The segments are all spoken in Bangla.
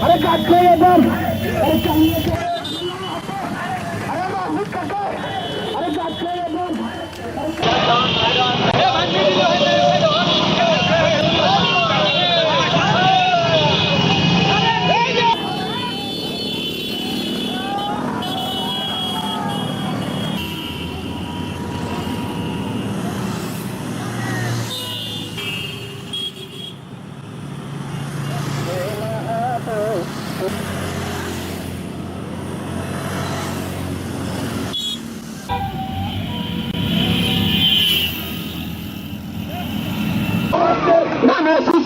अरे काट अरे काट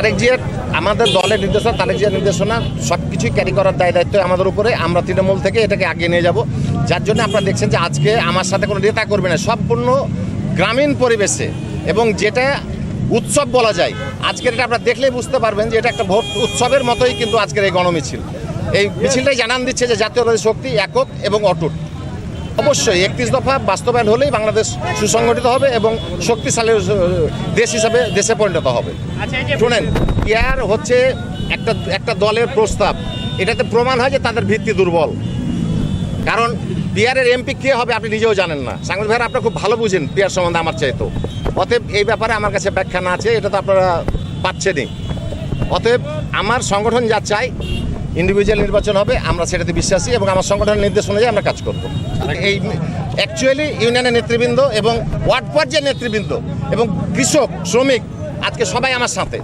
তারেক জিয়ার আমাদের দলের নির্দেশনা, তারেক জিয়ার নির্দেশনা সব কিছুই ক্যারি করার দায় দায়িত্ব আমাদের উপরে। আমরা তৃণমূল থেকে এটাকে আগিয়ে নিয়ে যাব। যার জন্য আপনারা দেখছেন যে আজকে আমার সাথে কোনো নেতা করবে না, সম্পূর্ণ গ্রামীণ পরিবেশে। এবং যেটা উৎসব বলা যায়, আজকের এটা আপনারা দেখলেই বুঝতে পারবেন যে এটা একটা ভোট উৎসবের মতোই কিন্তু আজকের এই গণমিছিল। এই মিছিলটাই জানান দিচ্ছে যে জাতীয়তাবাদী শক্তি একক এবং অটুট। অবশ্যই একত্রিশ দফা বাস্তবায়ন হলেই বাংলাদেশ সুসংগঠিত হবে এবং শক্তিশালী দেশ হিসাবে দেশে পরিণত হবে। শুনেন ইয়ার হচ্ছে একটা একটা দলের প্রস্তাব। এটাতে প্রমাণ হয় যে তাদের ভিত্তি দুর্বল। কারণ বিহারের এমপি কে হবে আপনি নিজেও জানেন না। সাংবাদিক ভাইরা আপনারা খুব ভালো বুঝেন বিহার সম্বন্ধে আমার চাইতো। অতএব এই ব্যাপারে আমার কাছে ব্যাখ্যা না আছে এটা তো আপনারা পাচ্ছেনই। অতএব আমার সংগঠন যা চাই ইন্ডিভিজুয়াল নির্বাচন হবে, আমরা সেটাতে বিশ্বাসী এবং আমার সংগঠনের নির্দেশ অনুযায়ী আমরা কাজ করব। এই অ্যাকচুয়ালি ইউনিয়নের নেতৃবৃন্দ এবং ওয়ার্ড পর্যায়ের নেতৃবৃন্দ এবং কৃষক, শ্রমিক, আজকে সবাই আমার সাথে।